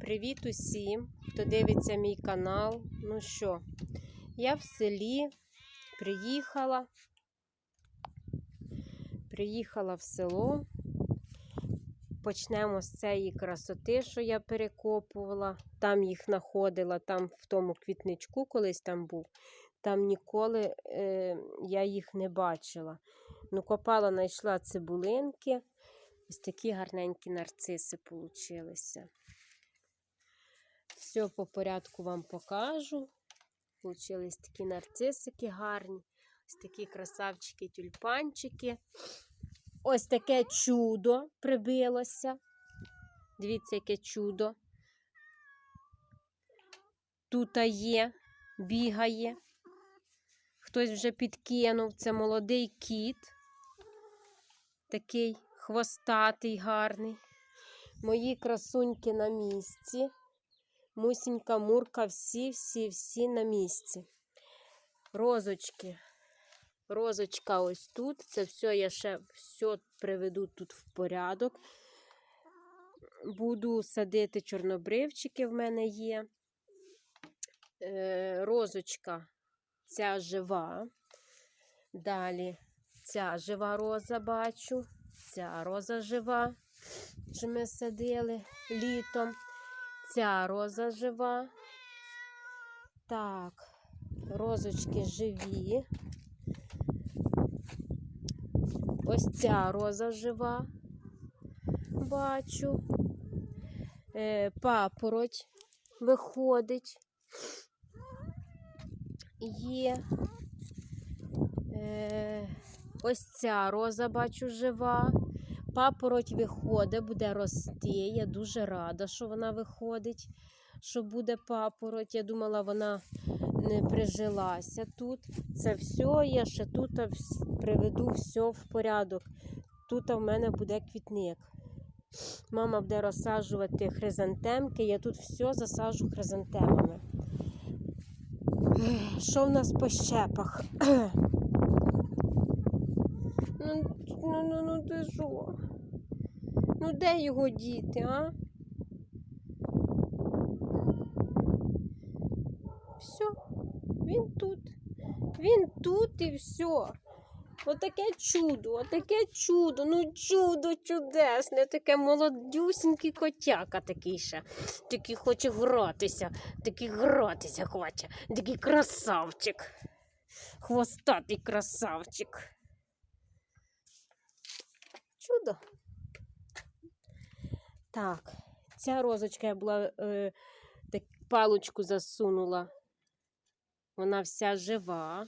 Привіт усім, хто дивиться мій канал. Ну що, я в селі приїхала. Приїхала в село. Почнемо з цієї красоти, що я перекопувала. Там їх знаходила, там в тому квітничку колись там був. Там ніколи е, я їх не бачила. Ну, копала, знайшла цибулинки. Ось такі гарненькі нарциси получилися. Все по порядку вам покажу. Получились такі нарцисики гарні. Ось такі красавчики, тюльпанчики. Ось таке чудо прибилося. Дивіться, яке чудо. Тут є, бігає. Хтось вже підкинув. Це молодий кіт. Такий хвостатий, гарний. Мої красуньки на місці. Мусінька, мурка, всі, всі, всі на місці. Розочки. Розочка ось тут. Це все я ще все приведу тут в порядок. Буду садити чорнобривчики в мене є. Е, розочка ця жива. Далі ця жива роза бачу. Ця роза жива, що ми садили літом. Ця роза жива. Так, розочки живі. Ось ця роза жива. Бачу. Е, папороть виходить. Є. Е, ось ця роза бачу жива. Папороть виходить, буде рости. Я дуже рада, що вона виходить, що буде папороть. Я думала, вона не прижилася тут. Це все, я ще тут приведу все в порядок. Тут в мене буде квітник. Мама буде розсаджувати хризантемки, я тут все засаджу хризантемами. Що в нас по щепах? Ну, ну, ну, ти що? Ну, де його діти, а? Все, він тут. Він тут і все. Отаке чудо, отаке чудо, ну чудо чудесне, таке молодюсінький котяка такий ще. Такий хоче гратися, такий гратися хоче, такий красавчик. Хвостатий красавчик. Чудо. Так, ця розочка я була е, так, палочку засунула. Вона вся жива.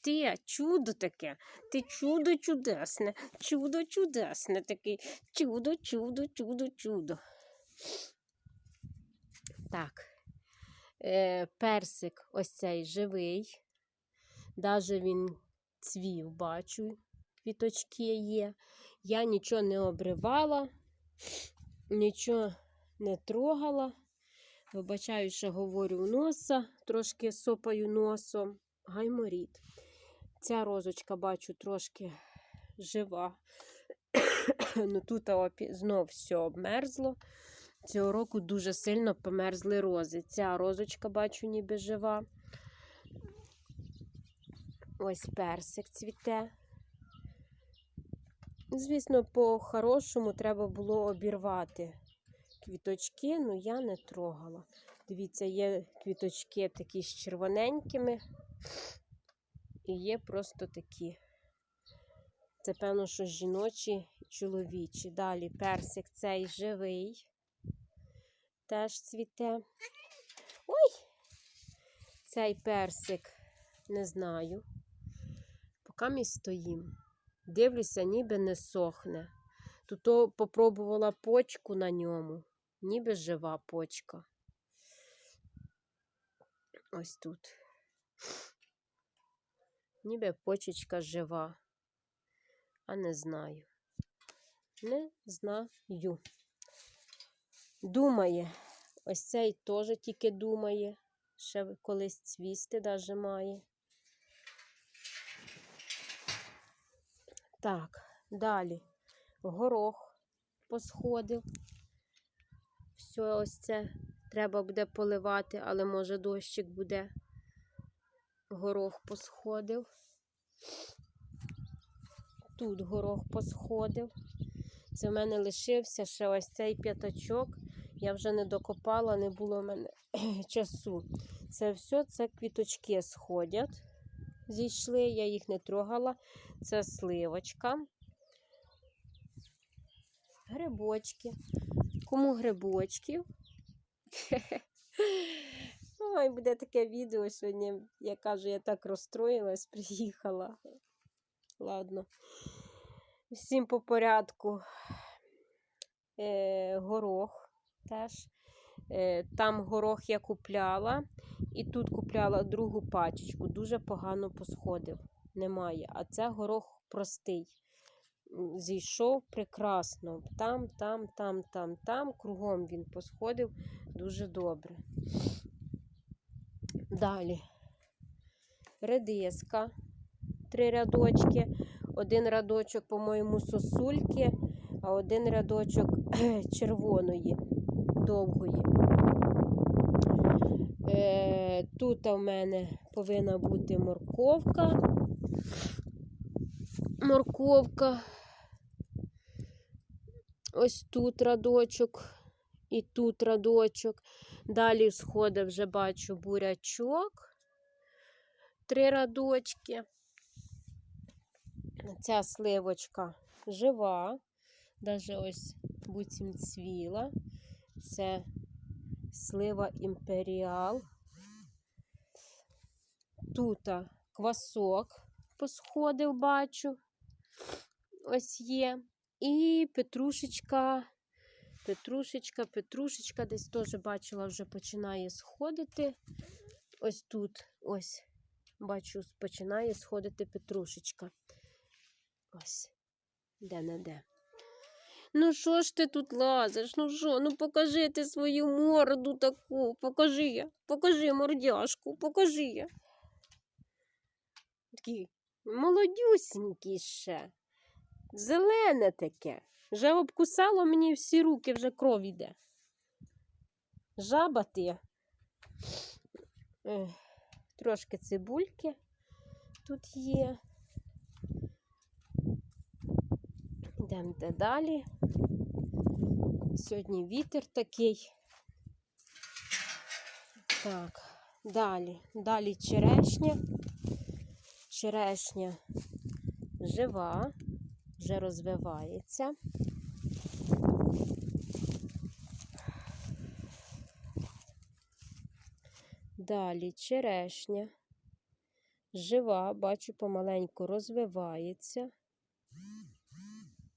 Ти чудо таке, ти чудо чудесне, чудо чудесне таке, чудо, чудо, чудо, чудо. Так, е, персик ось цей живий. Даже він цвів, бачу, квіточки є. Я нічого не обривала, нічого не трогала. Вибачаю, що говорю носа, трошки сопаю носом. Гайморіт. Ця розочка, бачу, трошки жива. ну Тут знов все обмерзло. Цього року дуже сильно померзли рози. Ця розочка, бачу, ніби жива. Ось персик цвіте. Звісно, по-хорошому треба було обірвати квіточки, але я не трогала. Дивіться, є квіточки такі з червоненькими. І є просто такі. Це, певно, що жіночі і чоловічі. Далі персик цей живий, теж цвіте. Ой! Цей персик не знаю. Поки ми стоїмо. Дивлюся, ніби не сохне. Тут попробувала почку на ньому, ніби жива почка. Ось тут. Ніби почечка жива, а не знаю. Не знаю. Думає. Ось цей теж тільки думає, ще колись цвісти даже має. Так, далі горох посходив. все ось це треба буде поливати, але може дощик буде. Горох посходив. Тут горох посходив. Це в мене лишився ще ось цей п'ятачок. Я вже не докопала, не було в мене часу. Це все, це квіточки сходять. Зійшли, я їх не трогала. Це сливочка. Грибочки. Кому грибочків? Ой, буде таке відео сьогодні. Я кажу, я так розстроїлась, приїхала. Ладно. Всім по порядку. Е, горох теж. Е, там горох я купляла, і тут купляла другу пачечку. Дуже погано посходив. Немає. А це горох простий. Зійшов прекрасно. Там, там, там, там, там. Кругом він посходив дуже добре. Далі. Редиска. Три рядочки. Один рядочок, по-моєму, сосульки, а один рядочок червоної, довгої. Е, тут у мене повинна бути морковка. Морковка. Ось тут радочок і тут радочок. Далі сходи вже бачу бурячок. Три радочки. Ця сливочка жива, навіть ось буцім цвіла. Це слива імперіал. Тут квасок посходив, бачу. Ось є. І петрушечка, петрушечка, петрушечка, десь теж бачила, вже починає сходити. Ось тут, ось, бачу, починає сходити петрушечка. Ось, де не де. Ну, що ж ти тут лазиш? Ну що? Ну покажи ти свою морду таку. Покажи, покажи мордяшку, покажи. Такий молодюсінький ще. Зелене таке. Вже обкусало мені всі руки, вже кров іде. Жаба ти. Трошки цибульки тут є. Йдемо далі. Сьогодні вітер такий. Так, далі. Далі черешня. Черешня жива, вже розвивається. Далі черешня. Жива, бачу, помаленьку розвивається.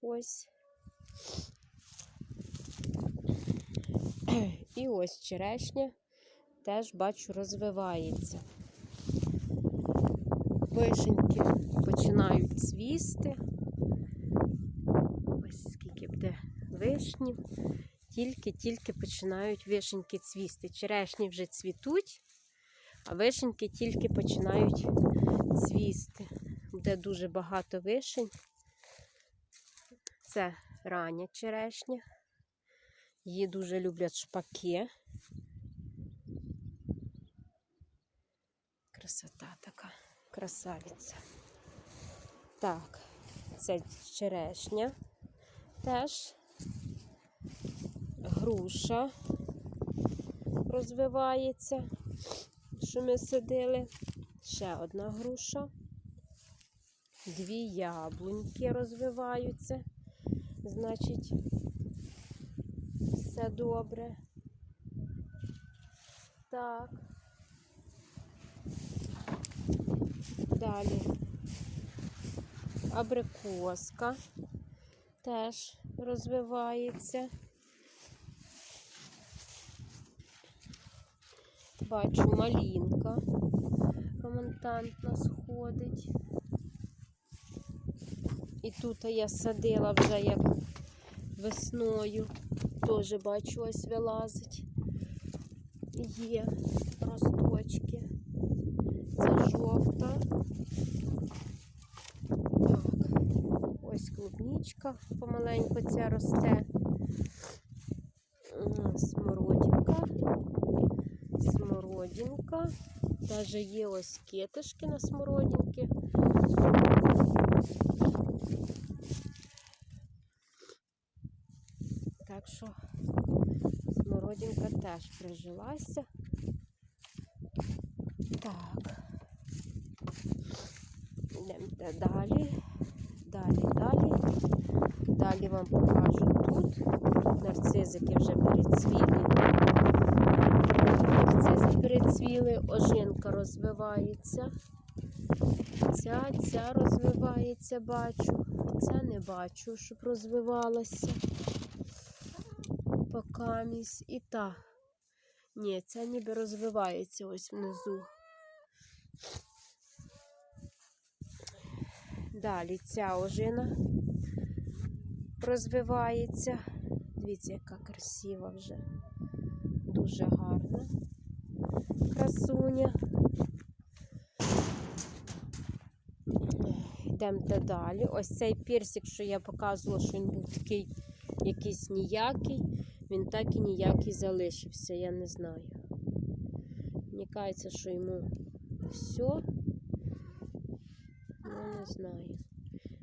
Ось. І ось черешня теж бачу розвивається. Вишеньки починають цвісти. Ось скільки буде вишнів. Тільки-тільки починають вишеньки цвісти. Черешні вже цвітуть, а вишеньки тільки починають цвісти. Буде дуже багато вишень. Це рання черешня. Її дуже люблять шпаки. Красота така, красавиця. Так, це черешня теж. Груша розвивається, що ми садили. Ще одна груша. Дві яблуньки розвиваються. Значить, все добре. Так. Далі абрикоска теж розвивається. Бачу, малінка романтантна сходить. І тут я садила вже як весною. Теж бачу, ось вилазить. Є жовта. Так, ось клубничка помаленьку ця росте. Смородинка. Смородинка. Даже є ось кетишки на смородинки. Так що смородинка теж прижилася. Так. Йдемо далі. Далі, далі. Далі вам покажу тут. Тут нарцизики вже перецвіли. Нарцизи перецвіли, ожинка розвивається. Ця, ця розвивається, бачу. Ця не бачу, щоб розвивалася. Покамість. І та. Ні, ця ніби розвивається ось внизу. Далі ця ожина розвивається. Дивіться, яка красива вже. Дуже гарна. Красуня. Йдемте далі. Ось цей персик, що я показувала, що він був такий якийсь ніякий, він так і ніякий залишився, я не знаю. Мені кажеться, що йому все. Ну, не знаю.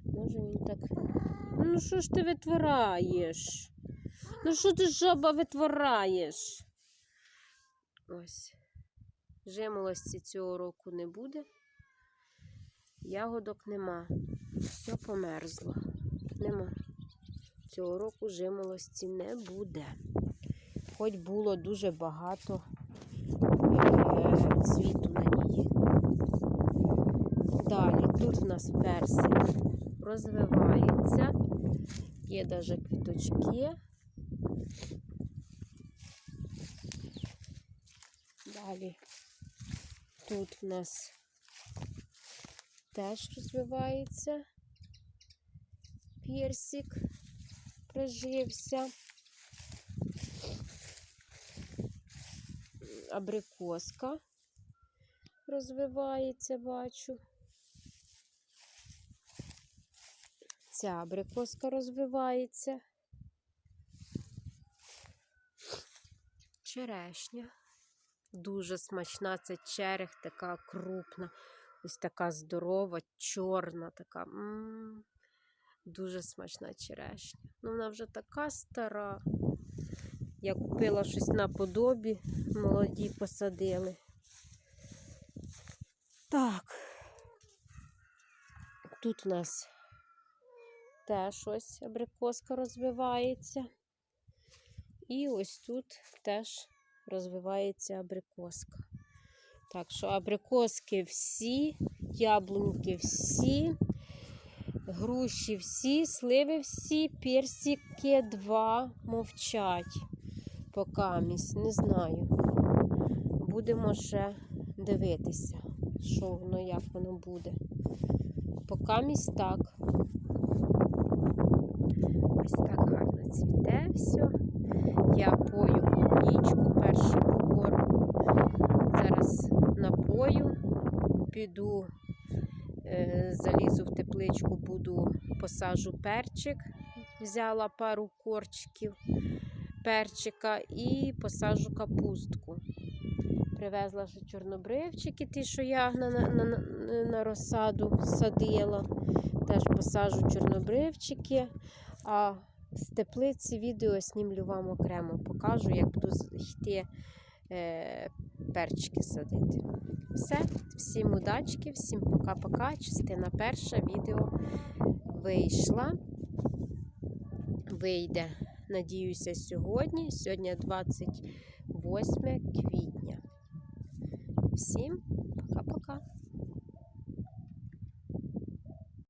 Може він так. Ну що ж ти витвораєш? Ну що ти жаба витвораєш? Ось. Жимолості цього року не буде. Ягодок нема. Все померзло. Нема. Цього року жимолості не буде. Хоч було дуже багато е, цвіту на ній. Далі тут в нас персик розвивається. Є навіть квіточки. Далі тут в нас теж розвивається персик, прижився. Абрикоска розвивається, бачу. Ця абрикоска розвивається. Черешня. Дуже смачна, це черех, така крупна, ось така здорова, чорна, така. М -м -м. Дуже смачна черешня. Ну, вона вже така стара. Я купила щось наподобі, молоді посадили. Так, тут у нас теж ось абрикоска розвивається. І ось тут теж розвивається абрикоска. Так що абрикоски всі, яблуньки всі, груші всі, сливи всі, персики два мовчать. Покамість, не знаю. Будемо ще дивитися, що воно, як воно буде. Покамість так. Ось так гарно все. Я пою клубнічку, перший бугор. Зараз напою, піду, е, залізу в тепличку, буду посажу перчик. Взяла пару корчиків перчика і посажу капустку. Привезла ще чорнобривчики, ті, що я на, на, на, на розсаду садила. Теж посажу чорнобривчики. А з теплиці відео знімлю вам окремо. Покажу, як буду йти е, перчики садити. Все, всім удачки, всім пока-пока. Частина перша відео вийшла. Вийде, надіюся, сьогодні. Сьогодні 28 квітня. Всім пока-пока.